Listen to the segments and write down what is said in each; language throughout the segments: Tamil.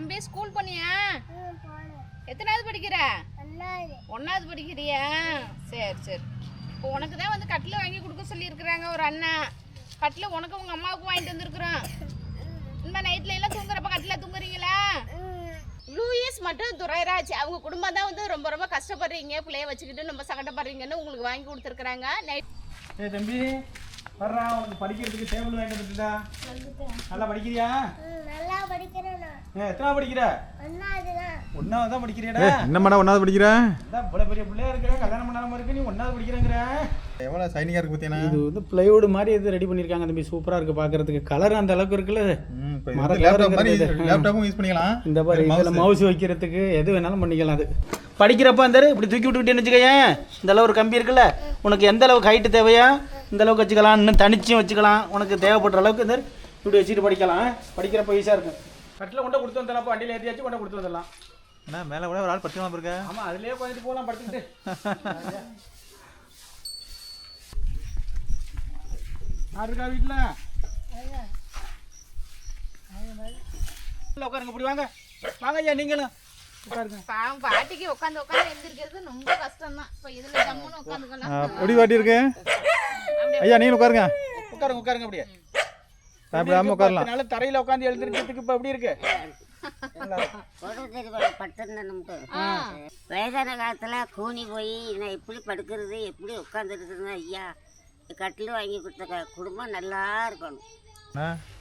தம்பி ஸ்கூல் போனியா? எத்தனாவது படிக்கிற? ஒன்றாவது படிக்கிறியா? சரி சரி. இப்போ உனக்கு தான் வந்து கட்டில் வாங்கி கொடுக்க சொல்லியிருக்கிறாங்க ஒரு அண்ணா. கட்டில் உனக்கு உங்கள் அம்மாவுக்கு வாங்கிட்டு வந்திருக்குறோம். இந்த நைட்ல எல்லாம் தூங்குறப்ப கட்டில் தூங்குறீங்களா? லூயிஸ் மற்றும் துரைராஜ் அவங்க குடும்பம் தான் வந்து ரொம்ப ரொம்ப கஷ்டப்படுறீங்க. பிள்ளைய வச்சுக்கிட்டு ரொம்ப சங்கடப்படுறீங்கன்னு உங்களுக்கு வாங்கி கொடுத்துருக்குறாங்க. நைட் ஏய் தம்பி வர்றா உனக்கு படிக்கிறதுக்கு டேபிள் வாங்கிட்டு வந்துட்டா. நல்லா படிக்கிறியா? நல்லா படிக்கிறேன் ஏ எத்தனை படிக்கிற? ஒன்னாவது தான் படிக்கிறியாடா. என்னம்மாடா ஒன்றாவது படிக்கிற? இவ்வளோ பெரிய பிள்ளையா இருக்கிற கல்யாணம் பண்ணாம இருக்கு நீ ஒன்னாவது படிக்கிறேங்கிற. எவ்வளோ சைனிங்காக இருக்கு பார்த்தீங்கன்னா இது வந்து பிளைவுட் மாதிரி இது ரெடி பண்ணியிருக்காங்க தம்பி. சூப்பராக இருக்கு பார்க்கறதுக்கு கலர் அந்த அளவுக்கு இருக்குல்ல. ம் இப்போ மர லேப்டாப் மாதிரி colour லேப்டாப்பும் யூஸ் பண்ணிக்கலாம். இந்த மாதிரி இதில் மவுஸ் வைக்கிறதுக்கு எது வேணாலும் பண்ணிக்கலாம் அது. படிக்கிறப்ப அந்த இப்படி தூக்கி விட்டுக்கிட்டேன்னு வச்சுக்கோயேன் இந்த அளவு ஒரு கம்பி இருக்குல்ல உனக்கு எந்த அளவுக்கு ஹைட்டு தேவையா இந்த அளவுக்கு வச்சுக்கலாம். இன்னும் தனிச்சும் வச்சுக்கலாம். உனக்கு தேவைப்படுற அளவுக்கு இந்த இப்படி வச்சுட்டு படிக்கலாம். படிக்கிறப்ப ஈஸியாக இருக்கும். கட்டில் கொண்டு கொடுத்து வந்துடலாம் வண்டியில் ஏற்றியாச்சும் கொண்டு கொடுத்து வந்துடலாம். என்ன மேலே கூட ஒரு ஆள் படிச்சுக்கலாம் இருக்க? ஆமாம் அதுலேயே உட்காந்துட்டு போகலாம் படுத்துக்கிட்டு. யார் இருக்கா வீட்டில் உட்காருங்க இப்படி வாங்க. வாங்க ஐயா நீங்களும். பாட்டிக்கு உட்காந்து உட்காந்து எழுந்திருக்கிறது ரொம்ப கஷ்டம் தான் இப்போ இதில் ஜம்முன்னு உட்காந்துக்கலாம். ஒடி வாட்டி இருக்கு ஐயா நீங்களும் உட்காருங்க. உட்காருங்க உட்காருங்க அப்படியே. சாப்பிடாம உட்காரலாம் அதனால தரையில் உட்காந்து எழுந்திருக்கிறதுக்கு இப்போ எப்படி இருக்கு? வயதான காலத்தில் கூனி போய் நான் எப்படி படுக்கிறது எப்படி உட்காந்துருக்குறது ஐயா கட்டில் வாங்கி கொடுத்த குடும்பம் நல்லா இருக்கணும்.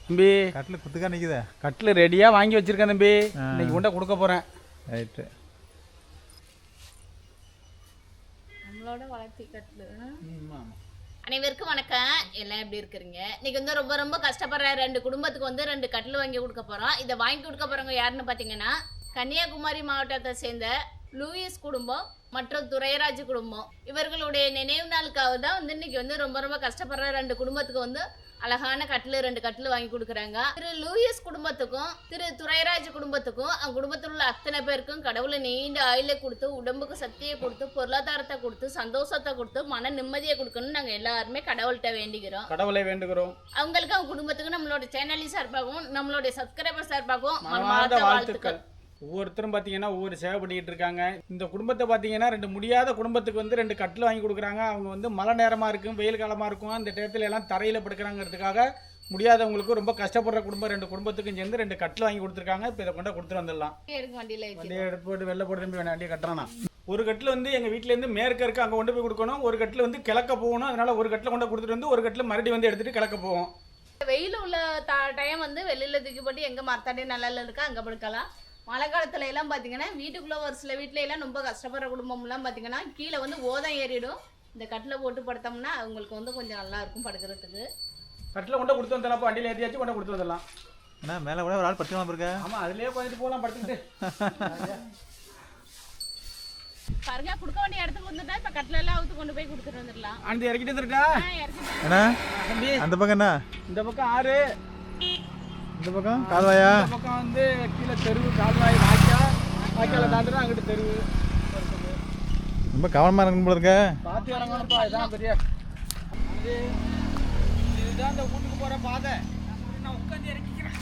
தம்பி. கட்டில் குத்துக்கா நிற்குதே கட்டில் ரெடியாக வாங்கி வச்சிருக்கேன் தம்பி. இன்னைக்கு கொண்ட கொடுக்க போகிறேன் ரைட்டு. நம்மளோட வளர்த்தி கட்டில். அனைவருக்கும் வணக்கம். எல்லாம் எப்படி இருக்கிறீங்க? இன்னைக்கு வந்து ரொம்ப ரொம்ப கஷ்டப்படுற ரெண்டு குடும்பத்துக்கு வந்து ரெண்டு கட்டில் வாங்கி கொடுக்க போகிறோம் இதை வாங்கி கொடுக்க போகிறவங்க யாருன்னு பார்த்தீங்கன்னா கன்னியாகுமரி மாவட்டத்தை சேர்ந்த லூயிஸ் குடும்பம் மற்றும் துரைராஜ் குடும்பம். இவர்களுடைய நினைவு நாளுக்காக தான் வந்து இன்னைக்கு வந்து ரொம்ப ரொம்ப கஷ்டப்படுற ரெண்டு குடும்பத்துக்கு வந்து அழகான கட்டில் ரெண்டு கட்டில் வாங்கி கொடுக்குறாங்க. திரு லூயிஸ் குடும்பத்துக்கும் திரு துரைராஜ் குடும்பத்துக்கும் அவங்க குடும்பத்தில் உள்ள அத்தனை பேருக்கும் கடவுளை நீண்ட ஆயுளை கொடுத்து உடம்புக்கு சக்தியை கொடுத்து பொருளாதாரத்தை கொடுத்து சந்தோஷத்தை கொடுத்து மன நிம்மதியை கொடுக்கணும்னு நாங்கள் எல்லாருமே கடவுள்கிட்ட வேண்டிக்கிறோம் கடவுளை வேண்டுகிறோம். அவங்களுக்கு அவங்க குடும்பத்துக்கு நம்மளோட சேனலி சார்பாகவும் நம்மளுடைய சப்ஸ்கிரைபர் சார்பாகவும் வாழ்த்துக்கள். ஒவ்வொருத்தரும் பார்த்தீங்கன்னா ஒவ்வொரு சேவை பண்ணிக்கிட்டு இருக்காங்க. இந்த குடும்பத்தை பார்த்தீங்கன்னா ரெண்டு முடியாத குடும்பத்துக்கு வந்து ரெண்டு கட்டில் வாங்கி கொடுக்குறாங்க. அவங்க வந்து மழை நேரமாக இருக்கும் வெயில் காலமாக இருக்கும். அந்த டயத்துல எல்லாம் தரையில் படுக்கிறாங்கிறதுக்காக முடியாதவங்களுக்கு ரொம்ப கஷ்டப்படுற குடும்பம் ரெண்டு குடும்பத்துக்கும் சேர்ந்து ரெண்டு கட்டில் வாங்கி கொடுத்துருக்காங்க. இப்போ இதை கொண்டு கொடுத்துட்டு வந்துடலாம். வண்டியை எடுத்து போட்டு வெளில போட்டு திரும்பி வண்டியை கட்டுறானா? ஒரு கட்டில் வந்து எங்கள் வீட்டிலேருந்து மேற்க இருக்க அங்கே கொண்டு போய் கொடுக்கணும். ஒரு கட்டில் வந்து கிழக்க போகணும். அதனால ஒரு கட்டில் கொண்டு கொடுத்துட்டு வந்து ஒரு கட்டில் மறுபடியும் வந்து எடுத்துகிட்டு கிழக்க போவோம். வெயில் உள்ள டைம் வந்து வெளியில் தூக்கி போட்டு எங்கே மரத்தாடி நல்லா இருக்கா அங்கே படுக்கலாம். மழை காலத்துல எல்லாம் பார்த்தீங்கன்னா வீட்டுக்குள்ளே ஒரு சில வீட்ல எல்லாம் ரொம்ப கஷ்டப்படுற குடும்பம்லாம் பார்த்தீங்கன்னா கீழே வந்து ஓதம் ஏறிடும். இந்த கட்டில் போட்டு படுத்தோம்னா அவங்களுக்கு வந்து கொஞ்சம் நல்லா இருக்கும் படுக்கிறதுக்கு. கட்டில் கொண்டு கொடுத்து வந்துடலாம் வண்டியில் ஏற்றியாச்சும் கொண்டு கொடுத்து வந்துடலாம் அண்ணா மேலே கூட ஒரு ஆள் படிச்சுக்கலாம் இருக்க ஆமாம் அதுலேயே உட்காந்துட்டு போகலாம் படுத்துக்கிட்டு. பாருங்க கொடுக்க வேண்டிய இடத்துக்கு வந்துட்டா இப்போ கட்டில எல்லாம் அவுத்து கொண்டு போய் கொடுத்துட்டு வந்துடலாம். அந்த இறக்கிட்டு வந்துருக்கா? ஆ, இறக்கிட்டு அண்ணா தம்பி அந்த பக்கம் என்ன? இந்த பக்கம் ஆறு. இந்த பக்கம் கால்வாயா? இந்த பக்கம் வந்து கீழே தெருவு கால்வாய் வாய்க்கா. வாய்க்கால தாண்டுனா அங்கிட்டு தெருவு ரொம்ப கவனமாக இருக்கணும் போல இருக்க. பார்த்து இறங்கணும்ப்பா இதான் பெரிய. இதுதான் இந்த வீட்டுக்கு போகிற பாதை. நான் உட்காந்து இறக்கிக்கிறேன்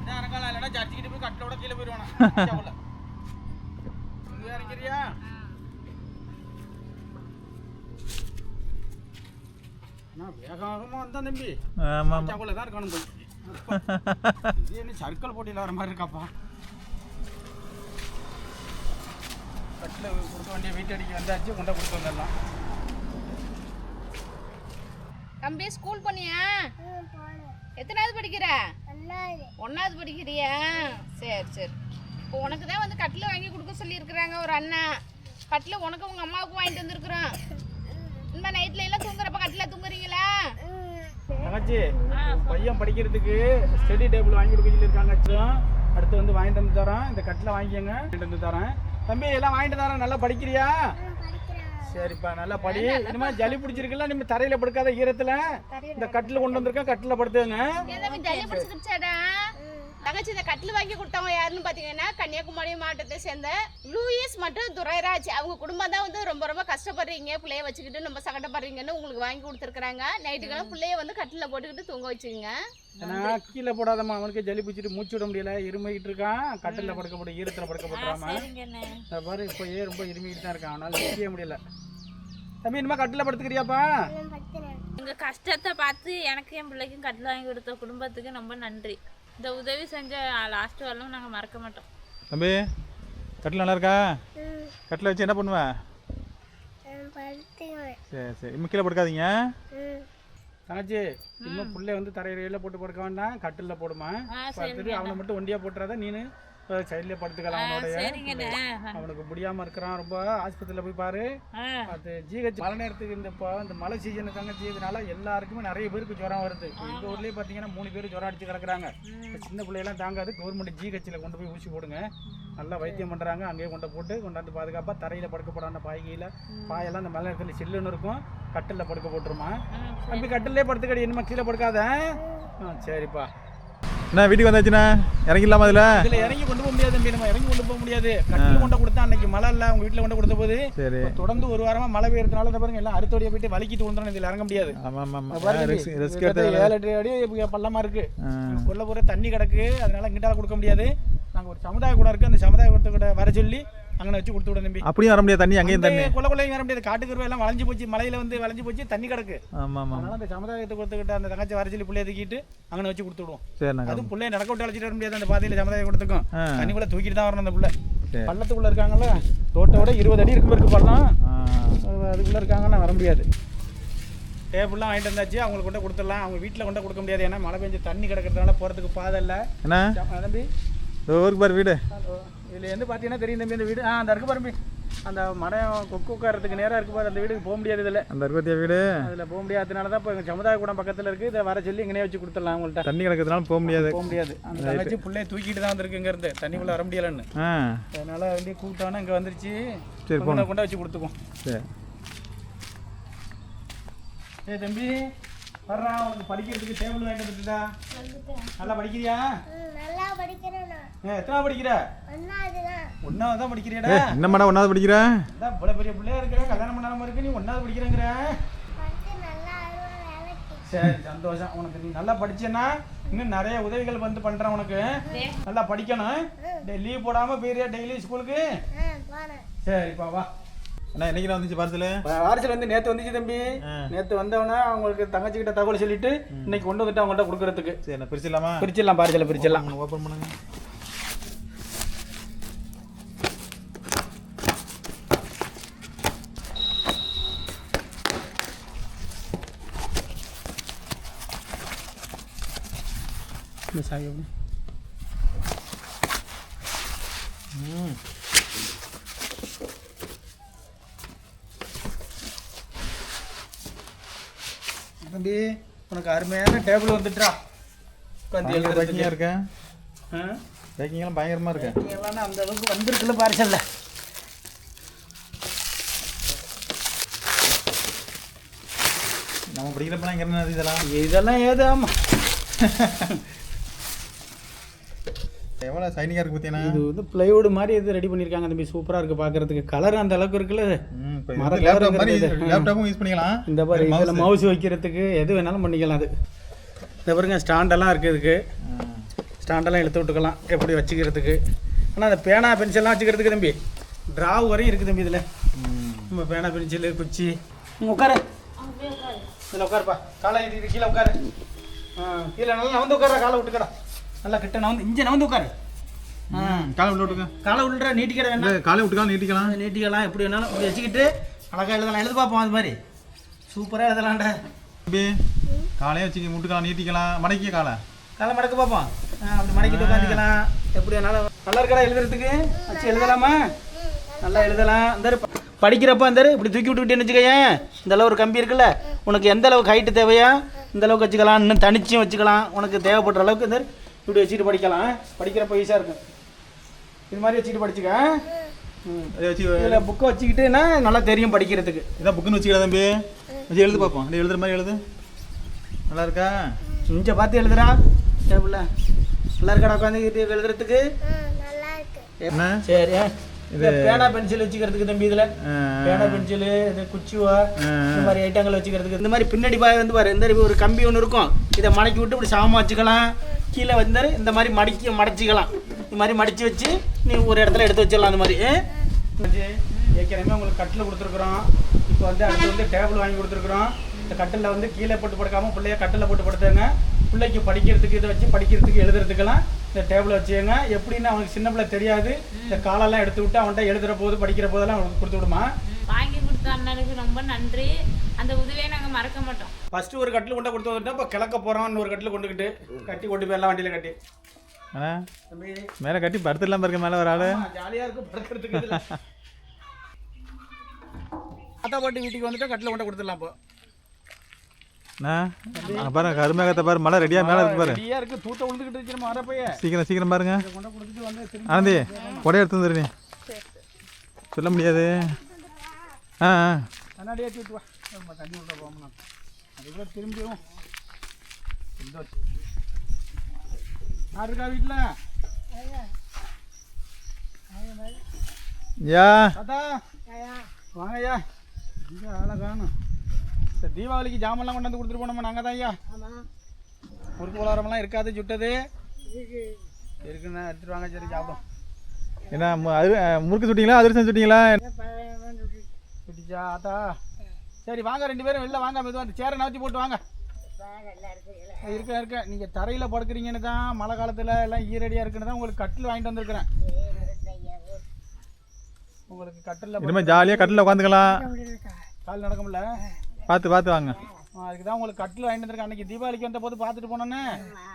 இதான் இறங்கலாம் இல்லைன்னா சர்ச்சுக்கிட்டு போய் கட்டிலோட கீழே போயிடுவானா. இறங்கிறியா? வேகமாக வந்தான் தம்பி. ஆமாம் தான் இருக்கணும் போய். இது என்ன சர்க்கிள் போட்டியில் வர மாதிரி இருக்காப்பா. கட்டில் கொடுக்க வேண்டிய வீட்டடிக்கு வந்தாச்சு கொண்டா கொடுத்து வந்துடலாம். தம்பி ஸ்கூல் போனியா? எத்தனாவது படிக்கிற? ஒன்னாவது ஒன்றாவது படிக்கிறியா? சரி சரி. இப்போ உனக்கு தான் வந்து கட்டில் வாங்கி கொடுக்க சொல்லியிருக்கிறாங்க ஒரு அண்ணன் கட்டில் உனக்கு உங்கள் அம்மாவுக்கு வாங்கிட்டு வந்திருக்குறோம். இந்த நைட்ல எல்லாம் தூங்குறப்ப கட்டில் தூங்குறீங்களா? தங்கச்சி பையன் படிக்கிறதுக்கு ஸ்டடி டேபிள் வாங்கி கொடுக்க சொல்லியிருக்காங்க. அடுத்து வந்து வாங்கிட்டு வந்து தரோம் இந்த கட்டில் வாங்கிக்கோங்க. வாங்கிட்டு வந்து தரேன். தம்பி எல்லாம் வாங்கிட்டு தரேன் நல்லா படிக்கிறியா? சரிப்பா நல்லா படி. இனிமே ஜலி பிடிச்சிருக்குல்ல நீங்க தரையில படுக்காத ஈரத்துல. இந்த கட்டில் கொண்டு வந்திருக்கேன் கட்டில் படுத்துங்க தங்கச்சி இந்த கட்டில் வாங்கி கொடுத்தவங்க யாருன்னு பார்த்தீங்கன்னா கன்னியாகுமரி மாவட்டத்தை சேர்ந்த லூயிஸ் மற்றும் துரைராஜ். அவங்க குடும்பம் தான் வந்து ரொம்ப ரொம்ப கஷ்டப்படுறீங்க பிள்ளைய வச்சுக்கிட்டு ரொம்ப சங்கடப்படுறீங்கன்னு உங்களுக்கு வாங்கி கொடுத்துருக்குறாங்க. நைட்டுக்கெல்லாம் பிள்ளைய வந்து கட்டில் போட்டுக்கிட்டு தூங்க வச்சுங்க ஏன்னா கீழே போடாதம்மா அவனுக்கு ஜலி பிடிச்சிட்டு மூச்சு விட முடியல. இருமிக்கிட்டு இருக்கான். கட்டிலில் படுக்க போட்டு ஈரத்தில் படுக்க போட்டுறாம இந்த பாரு இப்போயே ரொம்ப இருமிக்கிட்டு தான் இருக்கான். அவனால் நிற்கவே முடியல. தம்பி இனிமே கட்டில் படுத்துக்கிறியாப்பா? எங்கள் கஷ்டத்தை பார்த்து எனக்கு என் பிள்ளைக்கும் கட்டில் வாங்கி கொடுத்த குடும்பத்துக்கு ரொம்ப நன்றி. இந்த உதவி செஞ்ச லாஸ்ட் வரலும் நாங்கள் மறக்க மாட்டோம். தம்பி கட்டில் நல்லா இருக்கா ம் கட்டில் வச்சு என்ன பண்ணுவேன் சரி சரி. இன்னும் கீழே படுக்காதீங்க. ம் தங்கச்சி இன்னும் புள்ளை வந்து தரையில போட்டு படுக்க வேண்டாம். கட்டிலில் போடுமா. அவனை மட்டும் ஒண்டியா போட்டுறாத நீனு. சைட்லேயே படுத்துக்கலாம் அவனோடைய. அவனுக்கு முடியாம இருக்கிறான். ரொம்ப ஆஸ்பத்திரியில் போய் பாரு. அது ஜிஹெச் மழை நேரத்துக்கு இந்த இப்போ இந்த மழை சீசனு தங்கச்சி இதனால எல்லாருக்குமே நிறைய பேருக்கு ஜுரம் வருது. எங்க ஊர்லயே பார்த்தீங்கன்னா மூணு பேர் ஜுரம் அடிச்சு கிடக்குறாங்க. சின்ன பிள்ளையெல்லாம் தாங்காது. கவர்மெண்ட் ஜிஹெச்சில் கொண்டு போய் ஊசி போடுங்க. நல்லா வைத்தியம் பண்றாங்க. அங்கேயே கொண்டு போட்டு கொண்டாந்து பாதுகாப்பா தரையில படுக்க போடாத பாய்கையில பாயெல்லாம் இந்த மழை நேரத்தில் சில்லுன்னு இருக்கும். கட்டிலில் படுக்க போட்டுருமா. தம்பி கட்டிலே படுத்துக்கடி. இனிமே கீழே படுக்காத. ஆ சரிப்பா. என்ன வீட்டுக்கு வந்தாச்சுண்ணா. இறங்கிடலாமா அதில்? இதுல இறங்கி கொண்டு போக முடியாது தம்பி நம்ம இறங்கி கொண்டு போக முடியாது. கட்டில் கொண்டு கொடுத்தா அன்னைக்கு மழை இல்லை உங்க வீட்டில் கொண்டு கொடுத்த போது. சரி. தொடர்ந்து ஒரு வாரமா மழை பெய்யறதுனால பாருங்க எல்லாம் அறுத்தோடிய போயிட்டு வலிக்கிட்டு வந்துடும் இதுல இறங்க முடியாது. ஆமாம் ஆமாம் ஏழு எட்டு அடி இப்ப பள்ளமா இருக்கு. ஆ. கொல்ல பூரா தண்ணி கிடக்கு அதனால இங்கிட்டால கொடுக்க முடியாது. நாங்க ஒரு சமுதாய கூட இருக்கு அந்த சமுதாய கூடத்தை கூட வர சொல்லி அங்கே வச்சு கொடுத்து விட தம்பி. அப்படியும் வர முடியாது தண்ணி அங்கேயும் தண்ணி. கொல்ல கொள்ளையும் வர முடியாது காட்டுக்கு எல்லாம் வளைஞ்சு போச்சு மலையில வந்து வளைஞ்சு போச்சு தண்ணி கிடக்கு. ஆமாம் ஆமாம் அதனால அந்த சமுதாயத்தை கொடுத்துக்கிட்ட அந்த தங்கச்சி வர சொல்லி பிள்ளைய தூக்கிட்டு அங்கே வச்சு கொடுத்து விடுவோம். சரிண்ணா அதுவும் பிள்ளைய நடக்க விட்டு அழைச்சிட்டு வர முடியாது அந்த பாதையில சமுதாய கூடத்துக்கும். தண்ணிக்குள்ள தூக்கிட்டு தான் வரணும் அந்த பிள்ளை. சரி. பள்ளத்துக்குள்ள இருக்காங்கல்ல தோட்டோட இருபது அடி இருக்கு இருக்கு பள்ளம். அது- அதுக்குள்ள இருக்காங்கன்னா வர முடியாது. டேபிள்லாம் வாங்கிட்டு வந்தாச்சு அவங்களுக்கு கொண்டு கொடுத்துடலாம். அவங்க வீட்டில் கொண்டு கொடுக்க முடியாது. ஏன்னா மழை பெஞ்சு தண்ணி கிடக்கிறதுனால போகிறதுக்கு பாதை இல்லை. என்ன? தம்பி. ஊருக்கு பாரு வீடு. இதில் இருந்து பார்த்தீங்கன்னா தெரியும் தம்பி இந்த வீடு. ஆ அந்த இருக்கு பாரும்பி அந்த மரம் கொக்கு உட்காரத்துக்கு நேராக இருக்கு பாரு அந்த வீட்டுக்கு போக முடியாது இதில். அந்த அருகத்தியா வீடு? அதில் போக முடியாததுனால தான் இப்போ எங்கள் சமுதாய கூடம் பக்கத்தில் இருக்குது இதை வர சொல்லி இங்கனே வச்சு கொடுத்துடலாம் அவங்கள்ட்ட. தண்ணி கிடக்கிறதுனால போக முடியாது. போக முடியாது. அந்த தங்கச்சி பிள்ளைய தூக்கிட்டு தான் வந்திருக்கு இங்கேருந்து. தண்ணிக்குள்ளே வர முடியலன்னு. அதனால வந்து கூப்பிட்டோன்னா இங்கே வந்துருச்சு. சரி, கொண்டு கொண்டு வச்சு கொடுத்துக்குவோம். சரி. ஏய் தம்பி. வர்றா உனக்கு படிக்கிறதுக்கு டேபிள் வாங்கிட்டு வந்துட்டா நல்லா படிக்கிறியா? நல்லா படிக்கிறேன் எத்தனை படிக்கிற? ஒன்றாவது தான் படிக்கிறியாடா? ஏ என்னம்மாடா ஒன்றாவது படிக்கிற? அதான் இவ்வளோ பெரிய பிள்ளையா இருக்கிற கல்யாணம் பண்ணாம இருக்கு நீ ஒன்றாவது படிக்கிறேங்கிற. சரி சந்தோஷம். உனக்கு நீ நல்லா படிச்சேன்னா இன்னும் நிறைய உதவிகள் வந்து பண்றேன் உனக்கு. நல்லா படிக்கணும். லீவ் போடாம போயிரியா டெய்லி ஸ்கூலுக்கு. சரிப்பா வா. அண்ணா என்னைக்கு வந்துச்சு பார்சல்? வாரிசல் வந்து நேத்து வந்துச்சு தம்பி. நேத்து வந்தவொடனே அவங்களுக்கு தங்கச்சி கிட்ட தகவல் சொல்லிட்டு இன்னைக்கு கொண்டு வந்துட்டு அவங்கள்ட்ட கொடுக்கறதுக்கு. சரி பிரிச்சிடலாமா? பிரிச்சிடலாம் பாரிசல பிரிச்சிடலாம். ஓப்பன் பண்ணுங்க. இந்த சாவி எப்படி? தம்பி உனக்கு அருமையான டேபிள் வந்துட்டா உட்காந்து எழுதுறதுக்கு. இருக்கேன்? பேக்கிங்லாம் பயங்கரமாக இருக்கேன் எல்லாம் அந்த அளவுக்கு வந்திருக்குல்ல பார்சல்ல. நம்ம படிக்கிறப்பலாம் இங்கே என்ன இதெல்லாம்? இதெல்லாம் ஏது? ஆமா. எவ்வளோ சைனிங்காக இருக்கு பார்த்தீங்கன்னா? இது வந்து பிளைவுட் மாதிரி இது ரெடி பண்ணியிருக்காங்க தம்பி. சூப்பரா இருக்கு பார்க்கறதுக்கு கலர் அந்த அளவுக்கு இருக்குல்ல. மர மாதிரி. லேப்டாப்பும் யூஸ் பண்ணிக்கலாம். இந்த பாரு mouse. இதில் மவுஸ் வைக்கிறதுக்கு எது வேணாலும் பண்ணிக்கலாம் அது. இந்த பாருங்க ஸ்டாண்டெல்லாம் இருக்குது இதுக்கு. ஸ்டாண்டெல்லாம் இழுத்து விட்டுக்கலாம் எப்படி வச்சுக்கிறதுக்கு. ஆனால் அந்த பேனா பென்சில்லாம் வச்சுக்கிறதுக்கு தம்பி ட்ராவ் வரையும் இருக்குது தம்பி இதில். நம்ம பேனா பென்சிலு குச்சி. உட்காரு. இதில் உட்காருப்பா. காலை கீழே உட்காரு. ஆ கீழே நல்லா நவந்து உட்கார காலை விட்டுக்கடா. நல்லா கிட்ட நவந்து இங்கே நவந்து உட்காரு. ஆ காலை விட்டு விட்டுக்க. காலை விட்டுற நீட்டிக்கிற வேண்டாம் காலை விட்டுக்கலாம் நீட்டிக்கலாம். நீட்டிக்கலாம் எப்படி வேணாலும் இப்படி வச்சுக்கிட்டு அழகாக எழுதலாம். எழுது பார்ப்போம் அது மாதிரி. சூப்பராக எழுதலாம்டா. தம்பி காலையே வச்சுக்க முட்டுக்கலாம் நீட்டிக்கலாம். மடக்கிய காலை. காலை மடக்க பார்ப்போம் அப்படி மடக்கிட்டு உட்காந்துக்கலாம். எப்படி வேணாலும். நல்லா இருக்கா எழுதுறதுக்கு? வச்சு எழுதலாமா? நல்லா எழுதலாம். இந்த படிக்கிறப்ப இரு, இப்படி தூக்கி விட்டுக்கிட்டேன்னு வச்சுக்கோயேன் இந்த அளவு ஒரு கம்பி இருக்குல்ல உனக்கு எந்த அளவுக்கு ஹைட்டு தேவையா இந்த அளவுக்கு வச்சுக்கலாம். இன்னும் தனிச்சும் வச்சுக்கலாம். உனக்கு தேவைப்படுற அளவுக்கு இந்த இப்படி வச்சுட்டு படிக்கலாம். படிக்கிறப்ப ஈஸியாக இருக்கும். இது மாதிரி வச்சுட்டு படிச்சுக்க. ம். அதை வச்சு இதில் புக்கை வச்சுக்கிட்டுன்னா நல்லா தெரியும் படிக்கிறதுக்கு. இதான் புக்குன்னு வச்சுக்கிறா தம்பி. வச்சு எழுது பார்ப்போம் அப்படியே எழுதுற மாதிரி எழுது. நல்லா இருக்கா? இங்கே பார்த்து எழுதுறா டேபிளில் நல்லா இருக்கா உட்காந்து எழுதுறதுக்கு? ஆ நல்லா இருக்கு. என்ன? சரி இது பேனா பென்சில் வச்சுக்கிறதுக்கு தம்பி இதுல. பேனா பென்சில் இது குச்சிவா இந்த மாதிரி ஐட்டங்கள் வச்சுக்கிறதுக்கு. இந்த மாதிரி பின்னாடி பாய் வந்து பாரு. இந்த ஒரு கம்பி ஒன்று இருக்கும். இதை மடக்கி விட்டு இப்படி சாமம் வச்சுக்கலாம். கீழே வந்து இந்த மாதிரி மடிக்க மடச்சிக்கலாம். இந்த மாதிரி மடித்து வச்சு நீ ஒரு இடத்துல எடுத்து வச்சிடலாம் அந்த மாதிரி. ஏற்கனவே உங்களுக்கு கட்டில் கொடுத்துருக்குறோம். இப்போ வந்து அடுத்து வந்து டேபிள் வாங்கி கொடுத்துருக்குறோம். இந்த கட்டிலில் வந்து கீழே போட்டு படுக்காம பிள்ளைய கட்டில் போட்டு படுத்துங்க. பிள்ளைக்கு படிக்கிறதுக்கு இதை வச்சு படிக்கிறதுக்கு எழுதுறதுக்கெல்லாம் இந்த டேபிள் வச்சுங்க எப்படின்னு அவனுக்கு சின்ன பிள்ளை தெரியாது. இந்த காலெல்லாம் எடுத்து விட்டு அவன்கிட்ட எழுதுற போது படிக்கிற போதெல்லாம் அவனுக்கு கொடுத்து விடுமா? கொடுத்த அண்ணனுக்கு ரொம்ப நன்றி. அந்த உதவியை நாங்கள் மறக்க மாட்டோம். ஃபர்ஸ்ட் ஒரு கட்டில் கொண்டு கொடுத்து வந்துட்டோம். இப்போ கிழக்க போகிறோம் ஒரு கட்டில் கொண்டுக்கிட்டு கட்டி கொண்டு போயிடலாம் வண்டியில் கட்டி. மேலே கட்டி படுத்துடலாம் இருக்க மேலே ஒரு ஆள். ஜாலியாக இருக்கும். படுக்கிறதுக்கு இதுல. தாத்தா பாட்டி வீட்டுக்கு வந்துட்டு கட்டில் கொண்டு கொடுத்துடலாம் இப்போ. அண்ணா அங்க பாருங்க கருமேகத்தை பாரு. மழை ரெடியாக மேலே இருக்கு பாரு. இருக்கு. தூத்த விழுந்துக்கிட்டு இருக்கிற மர பைய. சீக்கிரம் சீக்கிரம் பாருங்க. ஆனந்தி கொடையை எடுத்து வந்துரு நீ. சொல்ல முடியாது. ஆ ஆ. கண்ணாடி ஏற்றி விட்டு வா. நம்ம தண்ணி உள்ள போகணும் அதுக்குள்ள திரும்பியும் இந்த. யார் இருக்கா வீட்டில் யா. தாத்தா. வாங்க ஐயா இங்கே ஆளை காணும். இந்த தீபாவளிக்கு ஜாமெல்லாம் கொண்டாந்து கொடுத்துட்டு போனோமா நாங்கள் தான் ஐயா? முறுக்கு உலகமெல்லாம் இருக்காது சுட்டது. இருக்குண்ணா எடுத்துட்டு வாங்க சரி சாப்பிடும் என்ன மு- அது முறுக்கு சுட்டிங்களா அதிரசம் சுட்டிங்களா? சுட்டிச்சா ஆத்தா. சரி வாங்க ரெண்டு பேரும் வெளில வாங்க மெதுவாக அந்த சேரை நவுத்தி போட்டு வாங்க. இருக்க இருக்க. நீங்கள் தரையில் படுக்கிறீங்கன்னு தான் மழை காலத்தில் எல்லாம் ஈரடியாக இருக்குன்னு தான் உங்களுக்கு கட்டில் வாங்கிட்டு வந்திருக்கிறேன். உங்களுக்கு கட்டில் இனிமேல் ஜாலியாக கட்டில் உட்காந்துக்கலாம். கால் நடக்க முடியல. பார்த்து பார்த்து வாங்க. அதுக்கு தான் உங்களுக்கு கட்டில் வாங்கிட்டு வந்திருக்கேன். அன்னைக்கு தீபாவளிக்கு வந்த போது பார்த்துட்டு போனோன்னே.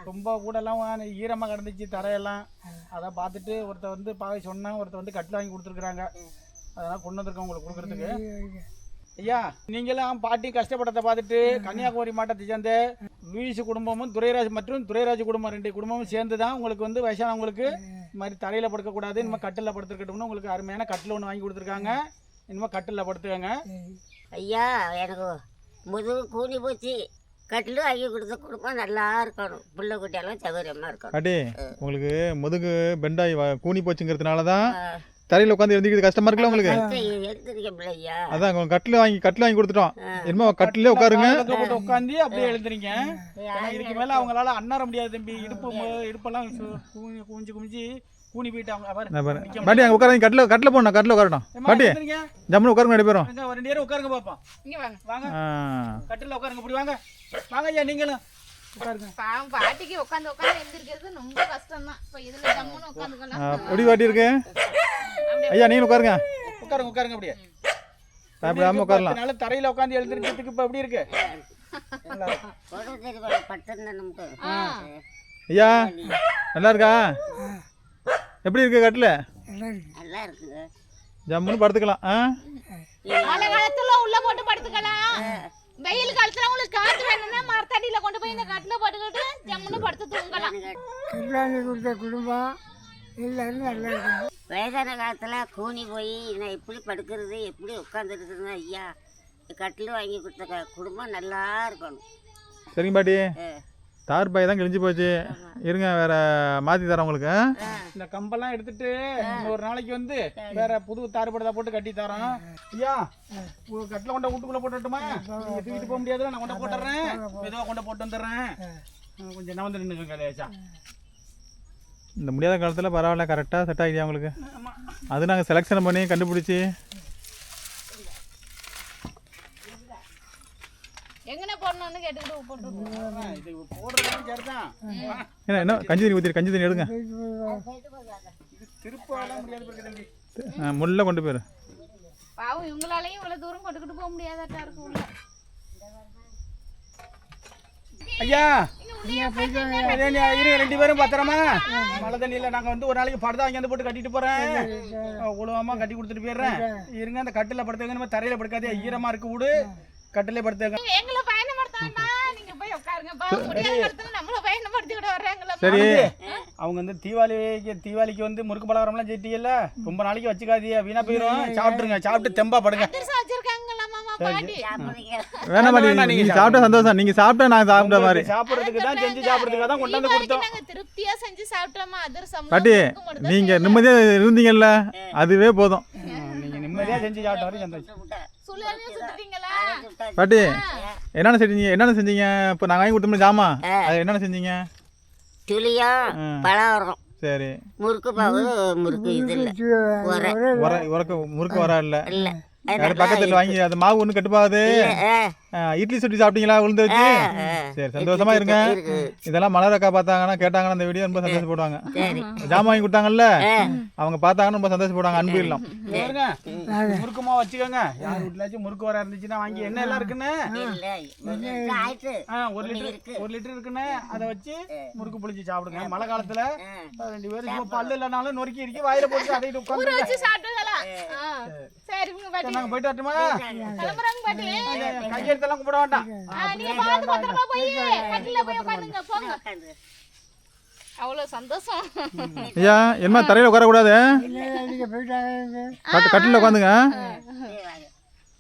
ரொம்ப கூடலாம் ஈரமாக கிடந்துச்சு தரையெல்லாம். அதான் பார்த்துட்டு ஒருத்தர் வந்து பாவை சொன்னேன் ஒருத்தர் வந்து கட்டில் வாங்கி கொடுத்துருக்குறாங்க. அதெல்லாம் கொண்டு வந்திருக்கேன் உங்களுக்கு கொடுக்குறதுக்கு. ஐயா நீங்களாம் பாட்டி கஷ்டப்பட்டதை பார்த்துட்டு கன்னியாகுமரி மாவட்டத்தை சேர்ந்த லூயிஸ் குடும்பமும் துரைராஜ் மற்றும் துரைராஜ் குடும்பம் ரெண்டு குடும்பமும் சேர்ந்து தான் உங்களுக்கு வந்து வயசானவங்களுக்கு இந்த மாதிரி தரையில் படுக்கக்கூடாது இனிமேல் கட்டில் படுத்துருக்கட்டும்னு உங்களுக்கு அருமையான கட்டில் ஒன்று வாங்கி கொடுத்துருக்காங்க. இனிமேல் கட்டில் படுத்துக்கங்க. ஐயா எனக்கு முதுகு கூனி போச்சு. கட்டில் வாங்கி கொடுத்த குடும்பம் நல்லா இருக்கணும். பிள்ளை குட்டியெல்லாம் சௌகரியமாக இருக்கணும். உங்களுக்கு முதுகு பெண்டாகி வ- கூனி போச்சுங்கிறதுனால தான் தரையில் உட்காந்து எழுந்திக்கிறது கஷ்டமா இருக்குல்ல உங்களுக்கு? அதான் உங்களுக்கு கட்டில் வாங்கி கட்டில் வாங்கி கொடுத்துட்டோம். இனிமே கட்டிலே உட்காருங்க. போட்டு உட்காந்து அப்படியே எழுந்துறீங்க இதுக்கு மேல அவங்களால அண்ணார முடியாது தம்பி. இடுப்பு இடுப்பெல்லாம் சு- கூனி குமிஞ்சு குமிஞ்சு கூனி போயிட்டு அவங்க. பாரு. நான் பாரு பாட்டி அங்கே உட்கார கட்டில் கட்டில் போடணும். கட்டில் உட்காரட்டும். ஏம்மா, பாட்டி. ஜம்முன்னு உட்காருங்க ரெண்டு பேரும். ரெண்டு பேரும் உட்காருங்க பாப்போம். வாங்க. கட்டில உட்காருங்க இப்படி வாங்க. வாங்க ஐயா நீங்களும். உட்காருங்க பாவம் பாட்டிக்கு உட்காந்து உட்காந்து எழுந்திருக்கிறது ரொம்ப கஷ்டம் தான் இப்போ இதுல ஜம்முன்னு உட்காந்துக்கலாம். எப்படி பாட்டி இருக்கு. ஐயா நீங்களும் உட்காருங்க. உட்காருங்க உட்காருங்க அப்படியே. சாப்பிடாம உட்காரலாம். அதனால தரையில உட்காந்து எழுந்திருக்கிறதுக்கு இப்ப எப்படி இருக்கு? ஐயா நல்லா இருக்கா? எப்படி இருக்கு கட்டில்? நல்லா ஜம்முன்னு படுத்துக்கலாம் ஆ? மழை காலத்துல உள்ள போட்டு படுத்துக்கலாம். வெயில் காலத்துல உங்களுக்கு காத்து வேணும்னா மரத்தடியில கொண்டு போய் இந்த கட்டில போட்டுக்கிட்டு ஜம்முன்னு படுத்து தூங்கலாம். கல்யாணி கொடுத்த குடும்பம் எல்லாரும் நல்லா இருக்கும் வயதான காலத்தில் கூனி போய் நான் எப்படி படுக்கிறது எப்படி உட்காந்துருக்குறது ஐயா. கட்டில் வாங்கி கொடுத்த க- குடும்பம் நல்லா இருக்கணும். சரிங்க பாட்டி. தார் பாய் தான் கிழிஞ்சு போச்சு. இருங்க வேற மாற்றி தரேன் உங்களுக்கு? இந்த கம்பெல்லாம் எடுத்துட்டு ஒரு நாளைக்கு வந்து வேற புது தாறுபடதா போட்டு கட்டி தரோம். ஐயா ஒரு கட்டில கொண்ட வீட்டுக்குள்ள போட்டுட்டுமா? தூக்கிட்டு போக முடியாது நான் கொண்டு போட்டுறேன். மெதுவா கொண்டு போட்டு வந்துடுறேன். கொஞ்சம் நான் வந்து நின்றுங்க லேசா. இந்த முடியாத காலத்தில் பரவாயில்ல கரெக்டாக செட் ஆகிடுயா உங்களுக்கு? அது நாங்கள் செலெக்ஷன் பண்ணி கண்டுபிடிச்சி எங்கன போடணும்னு கேட்டுக்கிட்டு போட்டு விட்டுருவோம். இது போடுறதும் சரிதான் என்ன என்ன கஞ்சி தண்ணி கஞ்சி எடுங்க. திருப்பாலாம் முள்ள கொண்டு போயிரு. பாவம் இவங்களாலையும் இவ்வளவு தூரம் கொண்டுக்கிட்டு போக முடியாதாட்டா இருக்கு உள்ள. ஐயா ரெண்டு பேரும் பத்திரமா? மழை தண்ணியில் நாங்கள் வந்து ஒரு நாளைக்கு படுதா வந்து போட்டு கட்டிட்டு போகிறேன் உழுவாமல் கட்டி கொடுத்துட்டு போயிடுறேன். இருங்க அந்த கட்டில் படுத்துங்க நம்ம தரையில் படுக்காதே ஈரமாக இருக்கு விடு. கட்டிலே படுத்துங்க நீங்க எங்களை பயணப்படுத்தாண்டா நீங்க போய் உட்காருங்க. பாவம் முடியாத நம்மள பயணப்படுத்தி விட வர்றாங்களா சரி. அவங்க வந்து தீபாவளிக்கு தீபாவளிக்கு வந்து முறுக்கு பலகாரம்லாம் செட்டியல்ல ரொம்ப நாளைக்கு வச்சுக்காதீங்க. வீணா போயிடும் சாப்பிட்டுருங்க. சாப்பிட்டு தெம்பா படுங்க. நீங்க நீங்கள் சாப்பிட்டா சந்தோஷம். நீங்கள் சாப்பிட்டா நான் சாப்பிட்ட மாதிரி. சாப்பிட்றதுக்கு தான் செஞ்சு சாப்பிட்றதுக்காக தான் கொண்டாந்து தீபாவளிக்கு கொடுத்தோம். நாங்க திருப்தியா செஞ்சு சாப்பிட்டோமா அதிரசம் பாட்டி நீங்கள் நிம்மதியாக இருந்தீங்கல்ல? அதுவே போதும். நீங்கள் நிம்மதியாக செஞ்சு சாப்பிட்ட வரைக்கும் சந்தோஷம். பாட்டி என்னென்ன செஞ்சீங்க? என்னென்ன செஞ்சீங்க? இப்போ நாங்கள் வாங்கி கொடுத்தோம்ல ஜாமா. அது என்னென்ன செஞ்சீங்க? துளியும் பழம் சரி. முறுக்கு பாவு முறுக்கு இது இல்லை. உரை. உர உரக்க முறுக்கு வர இல்லை. பக்கத்துல வாங்கி அது மாவு ஒன்றும் கட்டுப்பாது. இட்லி சுட்டி சாப்பிட்டீங்களா? உளுந்து வச்சு? சரி சந்தோஷமா இருங்க. இதெல்லாம் மலர் அக்கா பார்த்தாங்கன்னா கேட்டாங்கன்னா அந்த வீடியோ ரொம்ப சந்தோஷப்படுவாங்க ஜாமான் வாங்கி கொடுத்தாங்கல்ல? அவங்க பார்த்தாங்கன்னா ரொம்ப சந்தோஷப்படுவாங்க அன்பு இல்லம். பாருங்க. முறுக்குமா வச்சுக்கோங்க. யார் வீட்லாச்சும் முறுக்கு வர இருந்துச்சுன்னா வாங்கி என்ன எல்லாம் இருக்குன்னு? ஒரு லிட்டர் ஒரு லிட்டர் இருக்குன்னு? அதை வச்சு முறுக்கு புளிச்சு சாப்பிடுங்க. மழை காலத்துல ரெண்டு பேரும் பல்லு இல்லைனாலும் நொறுக்கி இறுக்கி வாயில போட்டு அதை உட்காந்து பாட்டி. நாங்க போயிட்டு வரட்டுமா? கிளம்புறாங்க பாட்டி கையெழுத்தெல்லாம் கும்பிட வேண்டாம். ஆ, நீங்க பார்த்து பத்திரமா போய் கட்டில போய் உட்காந்துங்க போங்க. அவ்வளவு சந்தோஷம். ஐயா என்ன தரையில் போயிட்டாங்க கட்டு கட்டில் உட்காந்துங்க.